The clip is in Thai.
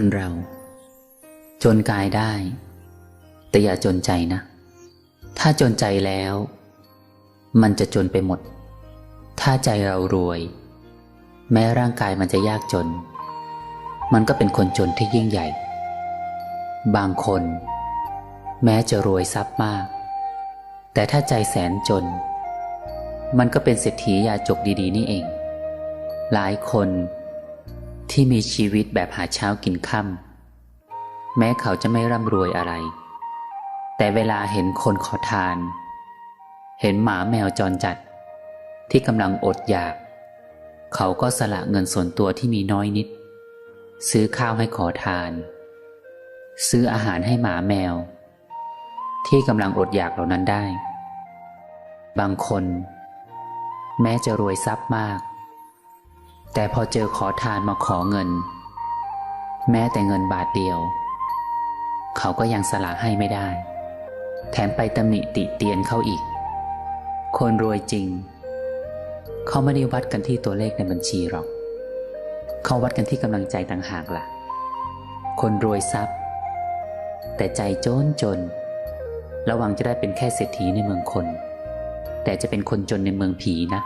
คนเรา จนกายได้ แต่อย่าจนใจนะ ถ้าจนใจแล้ว มันจะจนไปหมด ถ้าใจเรารวย แม้ร่างกายมันจะยากจน มันก็เป็นคนจนที่ยิ่งใหญ่ บางคน แม้จะรวยทรัพย์มาก แต่ถ้าใจแสนจน มันก็เป็นเศรษฐียาจกดี ๆ นี่เอง หลายคน ที่มีชีวิตแบบหาเช้ากินค่ำแม้เขาจะไม่ร่ำรวยอะไร แต่เวลาเห็นคนขอทาน เห็นหมาแมวจรจัด ที่กำลังอดอยาก เขาก็สละเงินส่วนตัวที่มีน้อยนิด ซื้อข้าวให้ขอทาน ซื้ออาหารให้หมาแมว ที่กำลังอดอยากเหล่านั้นได้ บางคน แม้จะรวยทรัพย์มาก แต่พอเจอขอทานมาขอเงิน แม้แต่เงินบาทเดียว เขาก็ยังสละให้ไม่ได้ แถมไปตำหนิติเตียนเขาอีก คนรวยจริง เขาไม่ได้วัดกันที่ตัวเลขในบัญชีหรอก เขาวัดกันที่กำลังใจต่างหากล่ะ คนรวยทรัพย์ แต่ใจจนจน ระวังจะได้เป็นแค่เศรษฐีในเมืองคน แต่จะเป็นคนจนในเมืองผีนะ